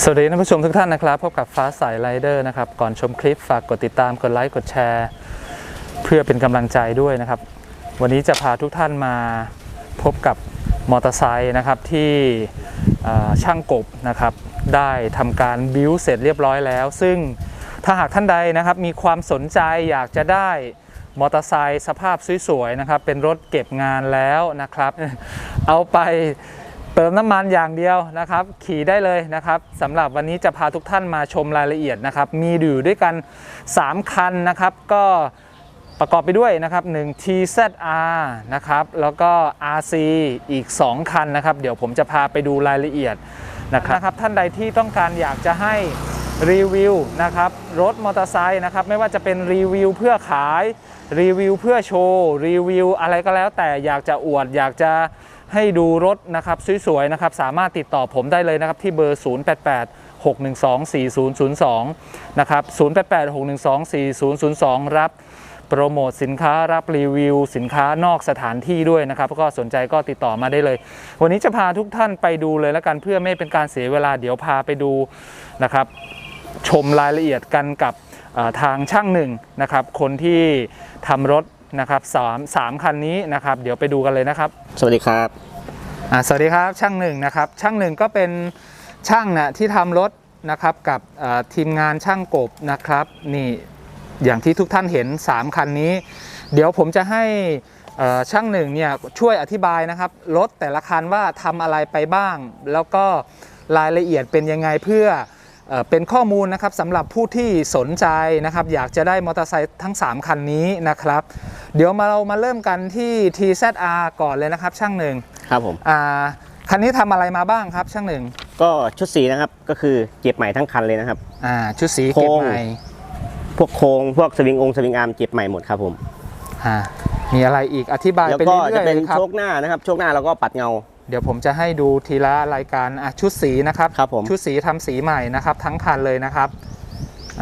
สวัสดีท่านผู้ชมทุกท่านนะครับ พบกับฟ้าสายไรเดอร์นะครับ ก่อนชมคลิปฝากกดติดตาม กดไลค์ กดแชร์ เพื่อเป็นกำลังใจด้วยนะครับ วันนี้จะพาทุกท่านมาพบกับมอเตอร์ไซค์นะครับที่ช่างกบนะครับ ได้ทำการบิวเสร็จเรียบร้อยแล้ว ซึ่งถ้าหากท่านใดนะครับมีความสนใจอยากจะได้มอเตอร์ไซค์สภาพสวยๆนะครับ เป็นรถเก็บงานแล้วนะครับ เอาไป เติมน้ำมันอย่างเดียวนะครับ ขี่ได้เลยนะครับสำหรับวันนี้จะพาทุกท่านมาชมรายละเอียดนะครับ มีอยู่ด้วยกัน 3 คันนะครับ ก็ประกอบไปด้วยนะครับ1 TZR นะครับ แล้วก็ RC อีก 2 คันนะครับ เดี๋ยวผมจะพาไปดูรายละเอียดนะครับนะครับท่านใดที่ต้องการอยากจะให้รีวิวนะครับรถมอเตอร์ไซค์นะครับไม่ว่าจะเป็นรีวิวเพื่อขายรีวิวเพื่อโชว์รีวิวอะไรก็แล้วแต่อยากจะอวดอยากจะ ให้ดูรถนะครับสวยๆนะครับสามารถติดต่อผมได้เลยนะครับที่เบอร์ 088 612 4002 นะครับ 088 612 4002 รับโปรโมทสินค้ารับรีวิว สินค้านอกสถานที่ด้วยนะครับก็สนใจก็ติดต่อมาได้เลย วันนี้จะพาทุกท่านไปดูเลยแล้วกันเพื่อไม่เป็นการเสียเวลาเดี๋ยวพาไปดูนะครับ ชมรายละเอียดกันกับทางช่างหนึ่งนะครับ คนที่ทำรถ นะครับสามสามคันนี้นะครับ เดี๋ยวไปดูกันเลยนะครับ สวัสดีครับอ่าสวัสดีครับช่างหนึ่งนะครับ ช่างหนึ่งก็เป็นช่างนะที่ทำรถนะครับกับเอ่อทีมงานช่างกบนะครับนี่อย่างที่ทุกท่านเห็น 3 คันนี้ เดี๋ยวผมจะให้เอ่อช่างหนึ่งเนี่ยช่วยอธิบายนะครับรถแต่ละคันว่าทำอะไรไปบ้าง แล้วก็รายละเอียดเป็นยังไงเพื่อ เอ่อเป็นข้อมูลนะครับสำหรับผู้ที่สนใจนะครับ อยากจะได้มอเตอร์ไซค์ทั้ง 3 คันนี้นะครับ เดี๋ยวมาเรามาเริ่มกันที่ TZR ก่อนเลยนะครับช่างหนึ่งครับผมอ่าคันนี้ทำอะไรมาบ้างครับช่างหนึ่งก็ชุดสีนะครับก็คือเก็บใหม่ทั้งคันเลยนะครับอ่าชุดสีโครงเก็บใหม่พวกโครงพวกสวิงองค์สวิงอาร์มเก็บใหม่หมดครับผมอ่ามีอะไรอีกอธิบายแล้วไปก็เรื่จะอยเป็นๆครับโชคหน้านะครับโชคหน้าแล้วก็ปัดเงา เดี๋ยวผมจะให้ดูทีละรายการอะชุดสีนะครับครับผม ชุดสีทำสีใหม่นะครับ ทั้งคันเลยนะครับ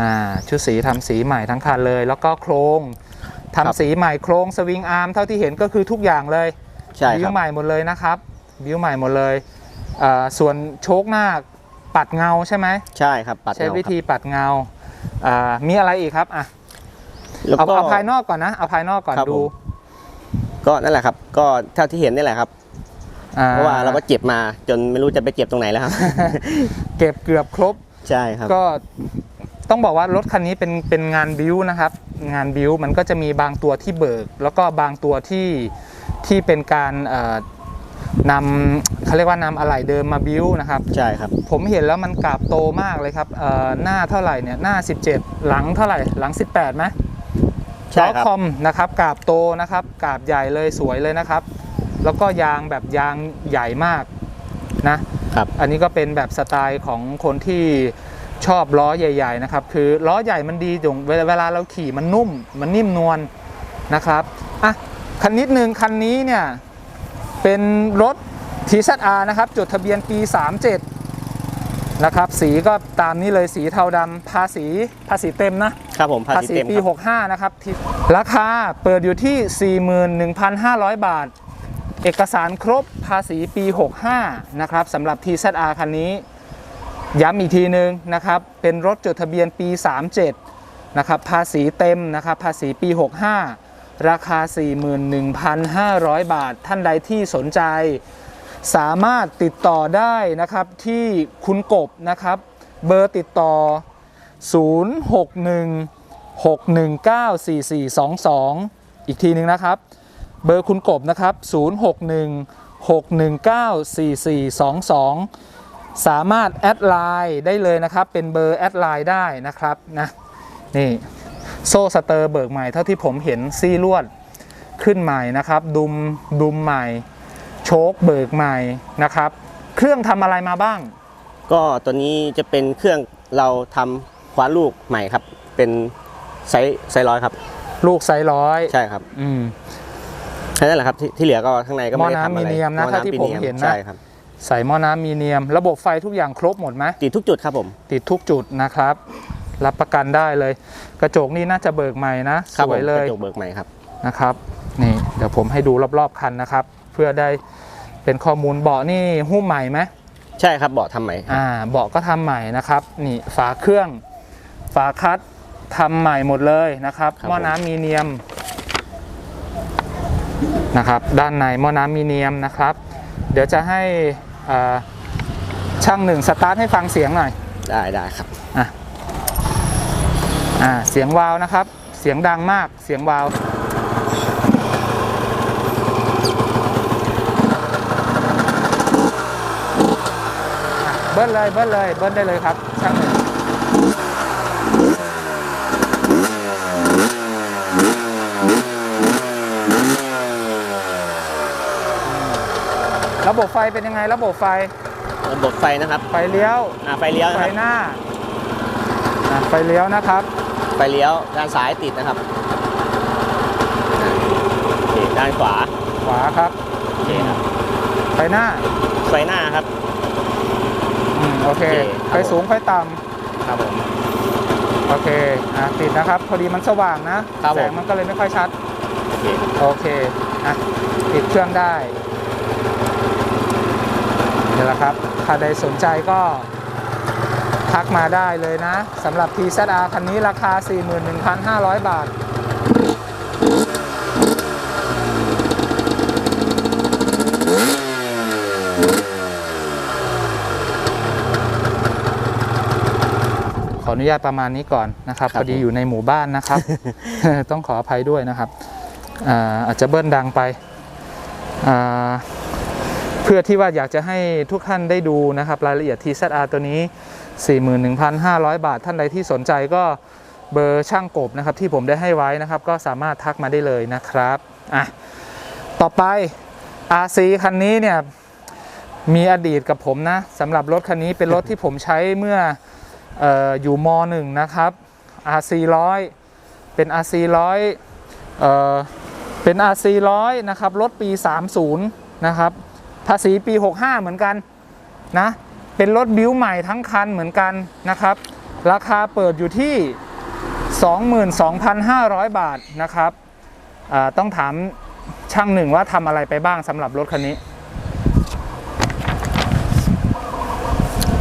อ่าชุดสีทำสีใหม่ทั้งคันเลย แล้วก็โครงทำสีใหม่โครงสวิงอาร์มเท่าที่เห็นก็คือทุกอย่างเลยใช่บิควรับ ใหม่หมดเลยนะครับบิวใหม่หมดเลยอ่าส่วนโชคหน้าปัดเงาใช่ไหมใช่ครับปัดใช้เงาวิครับธีปัดเงาอ่ามีอะไรอีกครับอะแล้วเอาก็ เอาภายนอกก่อนนะเอาภายนอกก่อนครับดู ผม ก็นั่นแหละครับ ก็เท่าที่เห็นนี่แหละครับอ่ เพราะว่าเราก็เจ็บมาจนไม่รู้จะไปเจ็บตรงไหนแล้วครับ เก็บเกือบครบใช่ครับ ก็ต้องบอกว่ารถคันนี้เป็นเป็นงานบิวนะครับ งานบิวมันก็จะมีบางตัวที่เบิก แล้วก็บางตัวที่ที่เป็นการเอ่อนำเขาเรียกว่านำอะไหล่เดิมมาบิวนะครับใช่ครับ ผมเห็นแล้วมันกราบโตมากเลยครับเอ่อหน้าเท่าไหร่เนี่ยหน้า 17 หลังเท่าไหร่หลัง 18ไหมใช่ล้อครับคอมนะครับกราบโตนะครับกราบใหญ่เลยสวยเลยนะครับ แล้วก็ยางแบบยางใหญ่มากนะครับอันนี้ก็เป็นแบบสไตล์ของคนที่ชอบล้อใหญ่ ๆ นะครับ คือล้อใหญ่มันดีตรงเวลาเวลาเราขี่มันนุ่ม มันนิ่มนวลนะครับอะคันนิดนึงคันนี้เนี่ย เป็นรถ TZR นะครับ จดทะเบียนปี 37 นะครับ สีก็ตามนี้เลยสีเทาดำภาษีภาษีเต็มนะครับผมภาภาษีษีเต็มปีครับ65 นะครับที่ราคาเปิดอยู่ที่ 41,500 บาท เอกสารครบภาษีปี 65 นะครับสำหรับ TZR คันนี้ ย้ำอีกทีนึงนะครับ เป็นรถจดทะเบียนปี 37 นะครับ ภาษีเต็มนะครับ ภาษีปี 65 ราคา 41,500 บาท ท่านใดที่สนใจ สามารถติดต่อได้นะครับที่คุณกบนะครับ เบอร์ติดต่อ 061 6194422 อีกทีหนึ่งนะครับ เบอร์คุณกบนะครับ 061 6194422 สามารถแอดไลน์ได้เลยนะครับ เป็นเบอร์แอดไลน์ได้นะครับนะนี่โซ่สเตอร์เบิกใหม่เท่าที่ผมเห็นซี่ลวดขึ้นใหม่นะครับ ดุมดุมใหม่ โชคเบิกใหม่นะครับ เครื่องทำอะไรมาบ้าง ก็ตัวนี้จะเป็นเครื่องเราทำคว้านลูกใหม่ครับ เป็นไซส์ไซส์ร้อยครับ ลูกไซส์ร้อย ใช่ครับ อืมแค่ นั้นแหละครับที่ที่เหลือก็ข้างในก็ไม่ได้ทำอะไรหม้อน้ำมีเนียมนะหอเท่าที่ผมยเห็นนะ ใช่ครับใส่หม้อน้ำมีเนียม ระบบไฟทุกอย่างครบหมดไหมติดทุกจุดครับผม ติดทุกจุดนะครับ รับประกันได้เลย กระจกนี่น่าจะเบิกใหม่นะครัสผมวยเลยกระจกเบิกใหม่ครับนะครับนี่เดี๋ยวผมให้ดูรอบๆคันนะครับ เพื่อได้เป็นข้อมูลเบาะนี่หุ้มใหม่ไหมใช่ครับเบาะทำใหม่ครับอ่าเบาะก็ทำใหม่นะครับนี่ฝาเครื่อง ฝาคัดทำใหม่หมดเลยนะครับหม้อน้ำมีเนียม นะครับด้านในหม้อน้ำมีเนียมนะครับ เดี๋ยวจะให้อ่าช่างหนึ่งสตาร์ทให้ฟังเสียงหน่อยได้ได้ครับอ่าเสียงวาวนะครับ เสียงดังมากเสียงวาวอะเบิ้ลเลยเบิ้ลเลยเบิ้ลได้เลยครับช่างหนึ่ง ระบบไฟเป็นยังไงระบบไฟ ระบบไฟนะครับไฟเลี้ยวอ่าไฟเลี้ยวนะไฟครับหน้าอะไฟเลี้ยวนะครับ ไฟเลี้ยวด้านซ้ายติดนะครับอ่าโอเคด้านขวาขวาครับโอเคครับไฟหน้าไฟหน้าครับอืมโอเคโอเคไฟสูงไฟต่ครับผมำโอเคอะติดนะครับ พอดีมันสว่างนะครับผมแสงมันก็เลยไม่ค่อยชัดโอเคโอเคอะติดเครื่องได้ นี่แหละครับถ้าใดสนใจก็ทักมาได้เลยนะสำหรับ TZR คันนี้ราคา 41,500 บาท ขออนุญาตประมาณนี้ก่อนนะครับครัพบอดีอยู่ในหมู่บ้านนะครับ ต้องขออภัยด้วยนะครับอ่าอาจจะเบิ้ลดังไปอ่าเพื่อที่ว่าอยากจะให้ทุกท่านได้ดูนะครับ รายละเอียด TZR ตัวนี้ 41,500 บาท ท่านใดที่สนใจก็เบอร์ช่างกบนะครับที่ผมได้ให้ไว้นะครับ ก็สามารถทักมาได้เลยนะครับอะต่อไป RC คันนี้เนี่ยมีอดีตกับผมนะสำหรับรถคันนี้เป็นรถที่ผมใช้เมื่อเอ่ออยู่ม .1 นะครับ RC 100 เป็น RC 100เอ่อเป็น RC 100นะครับรถปี 30 นะครับ ภาษีปี 65 เหมือนกันนะ เป็นรถบิวใหม่ทั้งคันเหมือนกันนะครับ ราคาเปิดอยู่ที่ 22,500 บาทนะครับอ่าต้องถามช่างหนึ่งว่าทำอะไรไปบ้างสำหรับรถคันนี้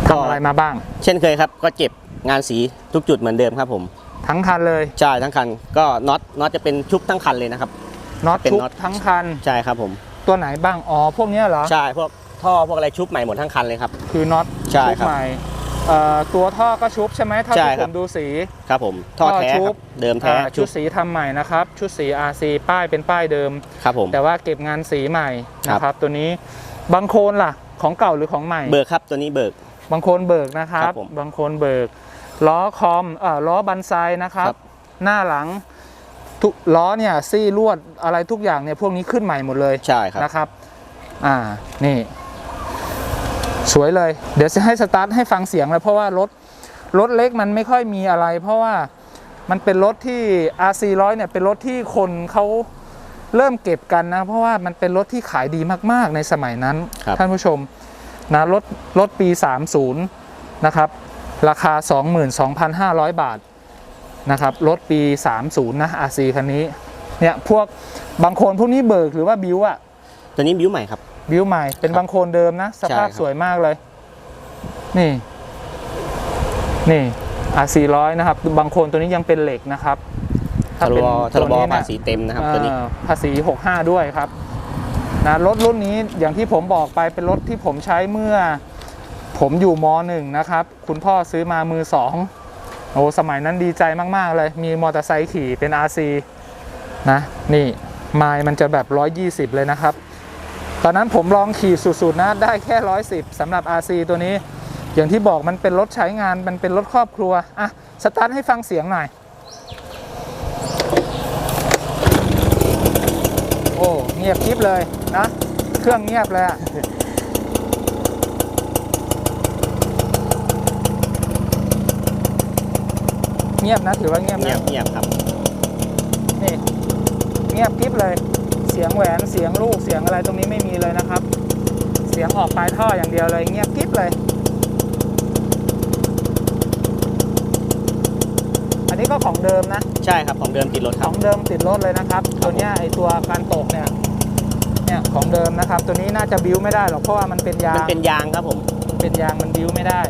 ทำอะไรมาบ้าง เช่นเคยครับก็เก็บงานสีทุกจุดเหมือนเดิมครับผม ทั้งคันเลยใช่ทั้งคันก็น็อตน็อตจะเป็นชุบทั้งคันเลยนะครับน็อตเป็นชุบน็อตทั้งคันใช่ครับผม ตัวไหนบ้าง อ๋อ พวกเนี้ยเหรอ ใช่พวกท่อพวกอะไรชุบใหม่หมดทั้งคันเลยครับ คือน็อตใช่ชุบครับใหม่เอ่อตัวท่อก็ชุบใช่ไหมเท่าใช่ที่คผรับ มดูสี ครับผมท่อแท้ท่อชุครับ บ เดิมแท้อ่าชุชุบดสีทำใหม่นะครับ ชุดสี RC ป้ายเป็นป้ายเดิม ครับผม แต่ว่าเก็บงานสีใหม่ครับ นะครับ ตัวนี้บางโคนล่ะ ของเก่าหรือของใหม่ เบิกครับตัวนี้เบิก บางโคนเบิกนะครับครับผมบางโคนเบิก ล้อคอมเอ่อล้อบันไซนะครับ ครับ หน้าหลัง ทุกล้อเนี่ยซี่ลวดอะไรทุกอย่างเนี่ยพวกนี้ขึ้นใหม่หมดเลยใช่ครับนะครับ อ่านี่ สวยเลย เดี๋ยวจะให้สตาร์ทให้ฟังเสียงเลยเพราะว่ารถรถเล็กมันไม่ค่อยมีอะไร เพราะว่ามันเป็นรถที่ RC 100เนี่ยเป็นรถที่คนเขาเริ่มเก็บกันนะ เพราะว่ามันเป็นรถที่ขายดีมาก ๆ ในสมัยนั้นครับท่านผู้ชมนะรถรถปี 30 นะครับ ราคา 22,500 บาท นะครับรถปี 30 นะ RC คันนี้เนี่ยพวกบางคนพวกนี้เบิกหรือว่าบิวอะตัวนี้บิวใหม่ครับ บิวใหม่เป็นครับบางโคนเดิมนะ สภาพใช่ครับสวยมากเลย นี่ นี่ R400 นะครับ บางโคนตัวนี้ยังเป็นเหล็กนะครับทะลวทะลวตัวนี้ภานะษีเต็มนะครับตัวนี้เอ่อภาษี 65 ด้วยครับนะรถรุ่นนี้อย่างที่ผมบอกไปเป็นรถที่ผมใช้เมื่อ ผมอยู่ม .1 นะครับ คุณพ่อซื้อมามือสอง โอ้สมัยนั้นดีใจมากๆเลย มีมอเตอร์ไซค์ขี่เป็น RC นะนี่ไมล์มันจะแบบ 120 เลยนะครับ ตอนนั้นผมลองขี่สุดๆนะได้แค่ 110สำหรับ RC ตัวนี้ อย่างที่บอกมันเป็นรถใช้งานมันเป็นรถครอบครัว อะ สตาร์ทให้ฟังเสียงหน่อย โอ้ เงียบคลิปเลยนะ เครื่องเงียบเลยอะ เงียบนะถือว่าเงียบเงียนะบเงียบครับ นี่เงียบกริบเลย เสียงแหวนเสียงลูกเสียงอะไรตรงนี้ไม่มีเลยนะครับ เสียงออกปลายท่ออย่างเดียวเลยเงียบกริบเลย อันนี้ก็ของเดิมนะ ใช่ครับของเดิมติดรถคขรับองเดิมติดรถเลยนะครับ ตัวเนี้ยไอตัวการตกเนี่ยเนี่ยของเดิมนะครับ ตัวนี้น่าจะบิ้วไม่ได้หรอกเพราะว่ามันเป็นยามันงเป็นยางครับผม เป็นยางมันบิ้วไม่ได้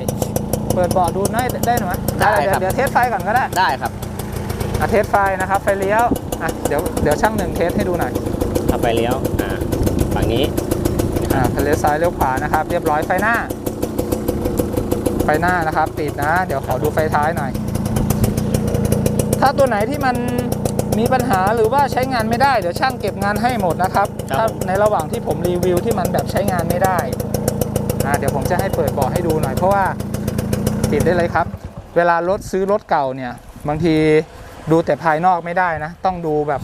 เปิดเบาะดูหน่อยได้หน่อยได้เดี๋ยวครับ เดี๋ยวเทสไฟก่อนก็ได้ได้ครับอะเทสไฟนะครับไฟเลี้ยวอะเดี๋ยวเดี๋ยวช่างหนึ่งเทสให้ดูหน่อยเอาไปเลี้ยวอ่าฝั่งนี้อ่าไฟเลี้ยวซ้ายเลี้ยวขวานะครับ เรียบร้อยไฟหน้า ไฟหน้านะครับติดนะ เดี๋ยวขอดูไฟท้ายหน่อย ถ้าตัวไหนที่มันมีปัญหาหรือว่าใช้งานไม่ได้เดี๋ยวช่างเก็บงานให้หมดนะครับครับถ้าผมในระหว่างที่ผมรีวิวที่มันแบบใช้งานไม่ได้อ่าเดี๋ยวผมจะให้เปิดเบาะให้ดูหน่อยเพราะว่า ติดได้เลยครับ เวลารถซื้อรถเก่าเนี่ยบางทีดูแต่ภายนอกไม่ได้นะ ต้องดูแบบ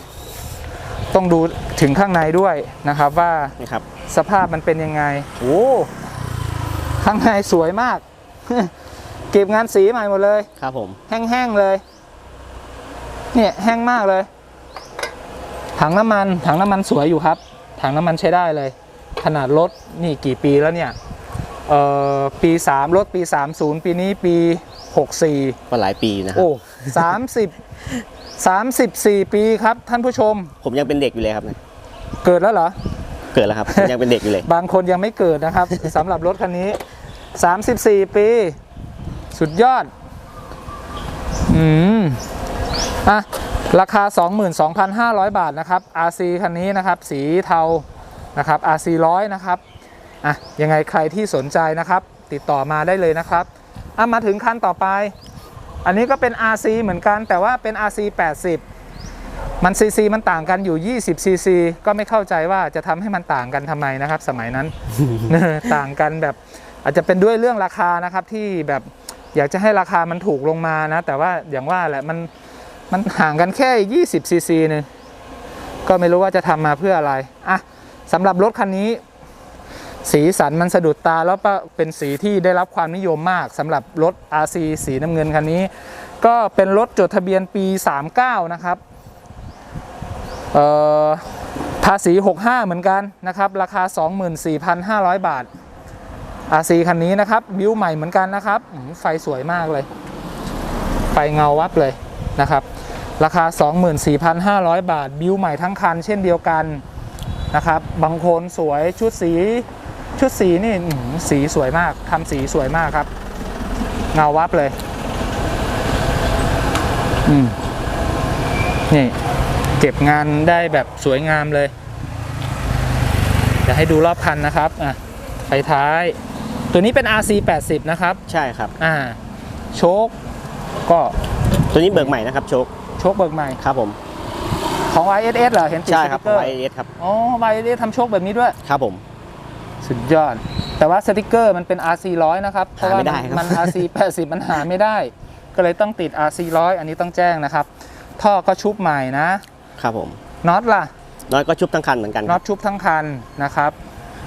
ต้องดูถึงข้างในด้วยนะครับว่านี่ครับสภาพมันเป็นยังไงโอ้ข้างในสวยมาก เก็บงานสีใหม่หมดเลย ครับผม แห้งๆเลย เนี่ยแห้งมากเลย ถังน้ำมัน ถังน้ำมันสวยอยู่ครับ ถังน้ำมันใช้ได้เลย ขนาดรถนี่กี่ปีแล้วเนี่ยเอ่อ ปี 3 รถปี 30 ปีนี้ปี 64 ก็หลายปีนะครับโอ้30 34ปีครับท่านผู้ชม ผมยังเป็นเด็กอยู่เลยครับเนี่ยเกิดแล้วเหรอ เกิดแล้วครับผมยังเป็นเด็กอยู่เลย บางคนยังไม่เกิดนะครับสำหรับรถคันนี้ 34 ปี สุดยอด อืมอะราคา 22,500 บาทนะครับ RC คันนี้นะครับ สีเทานะครับ RC ร้อยนะครับ อะยังไงใครที่สนใจนะครับ ติดต่อมาได้เลยนะครับอะมาถึงคันต่อไป อันนี้ก็เป็น RC เหมือนกันแต่ว่าเป็น RC 80 มัน CC มันต่างกันอยู่ 20 CC ก็ไม่เข้าใจว่าจะทำให้มันต่างกันทำไมนะครับ สมัยนั้น ต่างกันแบบอาจจะเป็นด้วยเรื่องราคานะครับที่แบบอยากจะให้ราคามันถูกลงมานะ แต่ว่าอย่างว่าแหละมันมันห่างกันแค่ 20ซีซีนึงก็ไม่รู้ว่าจะทำมาเพื่ออะไรอะสำหรับรถคันนี้ สีสันมันสะดุดตาแล้วก็เป็นสีที่ได้รับความนิยมมากสำหรับรถ RC สีน้ำเงินคันนี้ ก็เป็นรถจดทะเบียนปี 39 นะครับภาษี 65 เหมือนกันนะครับ ราคา 24,500 บาท RC คันนี้นะครับ บิวใหม่เหมือนกันนะครับ ไฟสวยมากเลย ไฟเงาวับเลยนะครับ ราคา 24,500 บาท บิวใหม่ทั้งคันเช่นเดียวกันนะครับบางคนสวยชุดสี ชุดสีนี่อื้อหือสีสวยมากทำสีสวยมากครับ เงาวับเลย อืม นี่เก็บงานได้แบบสวยงามเลยเดี๋ยวให้ดูรอบคันนะครับ อะไฟท้าย ตัวนี้เป็น RC 80นะครับ ใช่ครับ อ่า โชค ก็ตัวนี้เบิกใหม่นะครับโชค โชคเบิกใหม่ ครับผม ของ YSS เหรอ เห็นติดใช่สครับติ๊กเกอร์ไวเอสครับ อ๋อ YSS ทำโชคแบบนี้ด้วย ครับผม สุดยอด แต่ว่าสติกเกอร์มันเป็น RC 100นะครับ เพราะว่าหาไม่ได้มันครับมัน RC 80 มันหาไม่ได้ ก็เลยต้องติด RC 100อันนี้ต้องแจ้งนะครับ ท่อก็ชุบใหม่นะ ครับผม น็อตล่ะน้อยก็ชุบทั้งคันเหมือนกันคน็อรัตบชุบทั้งคันนะครับ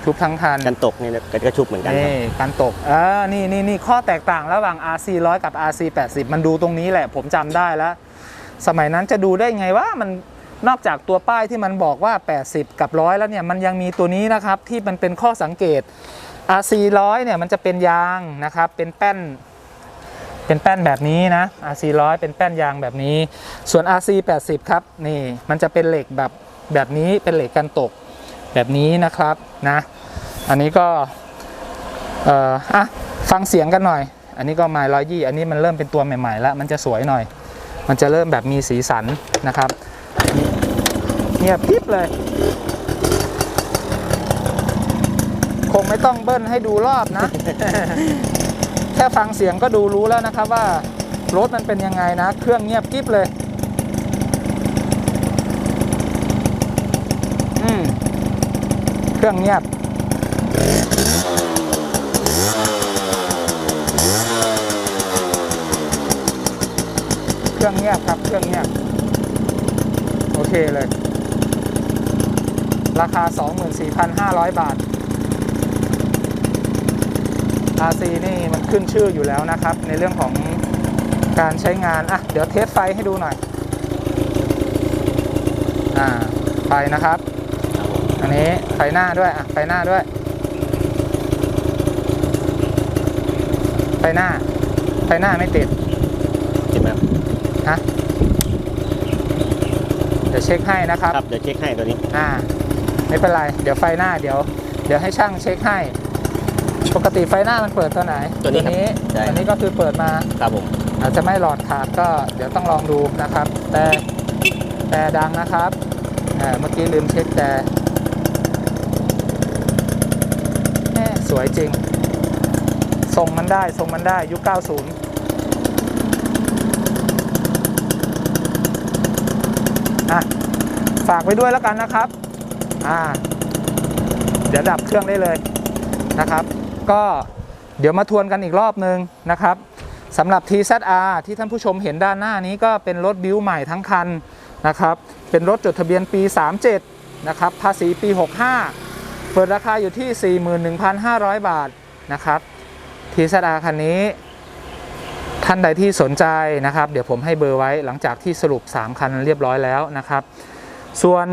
ชุบทั้งคัน กันตกเนี่ยก็ชุบเหมือนกันครับนี่การตกอ่านี่นี่นี่ข้อแตกต่างระหว่าง RC 100 กับ RC 80 มันดูตรงนี้แหละ ผมจำได้แล้ว สมัยนั้นจะดูได้ไงว่ามัน นอกจากตัวป้ายที่มันบอกว่า 80 กับร้อยแล้วเนี่ยมันยังมีตัวนี้นะครับที่มันเป็นข้อสังเกต RC 100เนี่ยมันจะเป็นยางนะครับเป็นแป้น เป็นแป้นแบบนี้นะ RC 100เป็นแป้นยางแบบนี้ ส่วน RC 80 ครับนี่มันจะเป็นเหล็กแบบแบบนี้เป็นเหล็กกันตกแบบนี้นะครับนะอันนี้ก็เอ่ออะฟังเสียงกันหน่อย อันนี้ก็ไมล์ร้อยยี่อันนี้มันเริ่มเป็นตัวใหม่ๆแล้วมันจะสวยหน่อย มันจะเริ่มแบบมีสีสันนะครับ เงียบปิ๊บเลย คงไม่ต้องเบิ้ลให้ดูรอบนะ แค่ฟังเสียงก็ดูรู้แล้วนะครับว่ารถมันเป็นยังไงนะ เครื่องเงียบกิ๊บเลยอืมเครื่องเงียบเครื่องเงียบครับ เครื่องเงียบ โอเคเลย ราคา 24,500 บาท RC นี่มันขึ้นชื่ออยู่แล้วนะครับ ในเรื่องของการใช้งาน อะ เดี๋ยวเทสไฟให้ดูหน่อย อ่า ไฟนะครับ อันนี้ไฟหน้าด้วย อะ ไฟหน้าด้วย ไฟหน้า ไฟหน้าไม่ติดเจ็บไหมครับฮะ เดี๋ยวเช็คให้นะครับ ครับ เดี๋ยวเช็คให้ตัวนี้ อ่า ไม่เป็นไร เดี๋ยวไฟหน้าเดี๋ยว เดี๋ยวให้ช่างเช็คให้ ปกติไฟหน้ามันเปิดตัวไหนตัวนี้ครับนี้ใช่ ตัวนี้ก็คือเปิดมา ครับผมอาจจะไม่หลอดขาดก็เดี๋ยวต้องลองดูนะครับ แต่แต่ดังนะครับอ่าเมื่อกี้ลืมเช็คแต่แม่สวยจริง ทรงมันได้ทรงมันได้ยุค 90 อะ ฝากไว้ด้วยแล้วกันนะครับ อ่าเดี๋ยวดับเครื่องได้เลยนะครับ ก็เดี๋ยวมาทวนกันอีกรอบนึงนะครับสำหรับ TZR ที่ท่านผู้ชมเห็นด้านหน้านี้ก็เป็นรถบิวใหม่ทั้งคันนะครับ เป็นรถจดทะเบียนปี 37 นะครับ ภาษีปี 65 เปิดราคาอยู่ที่ 41,500 บาทนะครับ TZR คันนี้ ท่านใดที่สนใจนะครับ เดี๋ยวผมให้เบอร์ไว้หลังจากที่สรุป 3 คันเรียบร้อยแล้วนะครับ ส่วน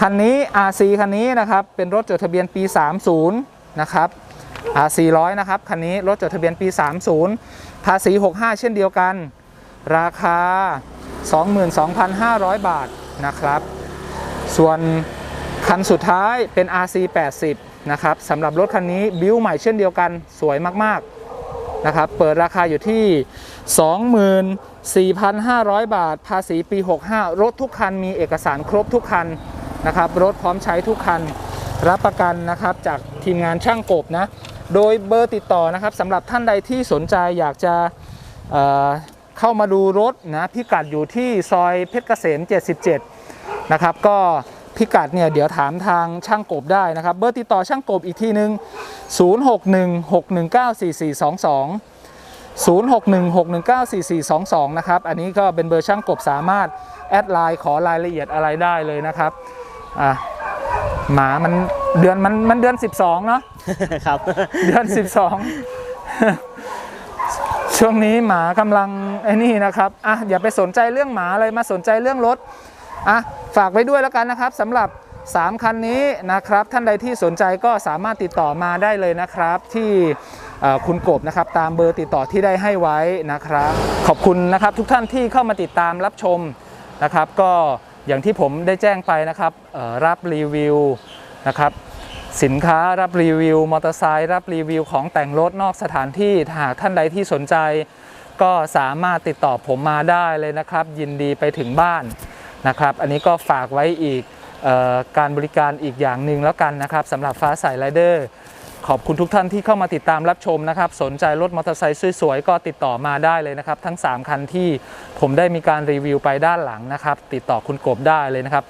คันนี้ RC คันนี้นะครับ เป็นรถจดทะเบียนปี 30 นะครับ RC 100 นะครับ คันนี้รถจดทะเบียนปี 30 ภาษี 65 เช่นเดียวกัน ราคา 22,500 บาทนะครับ ส่วนคันสุดท้ายเป็น RC 80 นะครับสำหรับรถคันนี้บิวใหม่เช่นเดียวกันสวยมากๆนะครับ เปิดราคาอยู่ที่ 24,500 บาท ภาษีปี 65 รถทุกคันมีเอกสารครบทุกคัน นะครับรถพร้อมใช้ทุกคันรับประกันนะครับจากทีมงานช่างกบนะโดยเบอร์ติดต่อนะครับสำหรับท่านใดที่สนใจอยากจะเเข้ามาดูรถนะพิกัดอยู่ที่ซอยเพชรเกษม 77 นะครับก็พิกัดเนี่ยเดี๋ยวถามทางช่างกบได้นะครับ เบอร์ติดต่อช่างกบอีกทีนึง 0616194422 0616194422 นะครับ อันนี้ก็เป็นเบอร์ช่างกบสามารถ แอดไลน์ขอรายละเอียดอะไรได้เลยนะครับ อะหมามันเดือนมันมันเดือน 12 เนาะครับเดือน 12 ช่วงนี้หมากำลังไอ้นี่นะครับอะอย่าไปสนใจเรื่องหมาเลยมาสนใจเรื่องรถอะฝากไว้ด้วยแล้วกันนะครับสำหรับ 3 คันนี้นะครับ ท่านใดที่สนใจก็สามารถติดต่อมาได้เลยนะครับ ที่เอ่อคุณกบนะครับตามเบอร์ติดต่อที่ได้ให้ไว้นะครับ ขอบคุณนะครับทุกท่านที่เข้ามาติดตามรับชมนะครับ ก็ อย่างที่ผมได้แจ้งไปนะครับรับรีวิวนะครับสินค้ารับรีวิวมอเตอร์ไซค์รับรีวิวของแต่งรถนอกสถานที่หากท่านใดที่สนใจ ก็สามารถติดต่อผมมาได้เลยนะครับ ยินดีไปถึงบ้านนะครับ อันนี้ก็ฝากไว้อีกออการบริการอีกอย่างหนึ่งแล้วกันนะครับสำหรับฟ้าใสไรเดอร์ ขอบคุณทุกท่านที่เข้ามาติดตามรับชมนะครับ สนใจรถมอเตอร์ไซค์สวยๆ ก็ติดต่อมาได้เลยนะครับ ทั้ง 3 คันที่ผมได้มีการรีวิวไปด้านหลังนะครับ ติดต่อคุณกบได้เลยนะครับ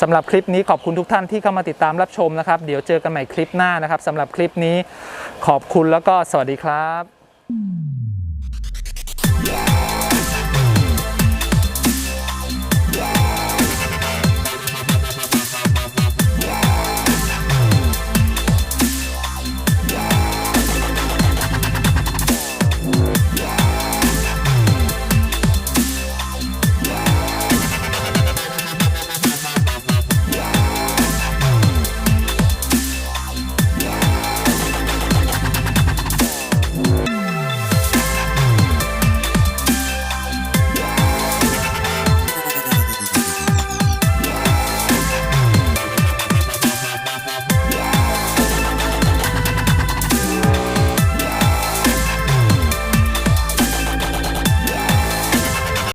สำหรับคลิปนี้ขอบคุณทุกท่านที่เข้ามาติดตามรับชมนะครับ เดี๋ยวเจอกันใหม่คลิปหน้านะครับสำหรับคลิปนี้ขอบคุณแล้วก็สวัสดีครับ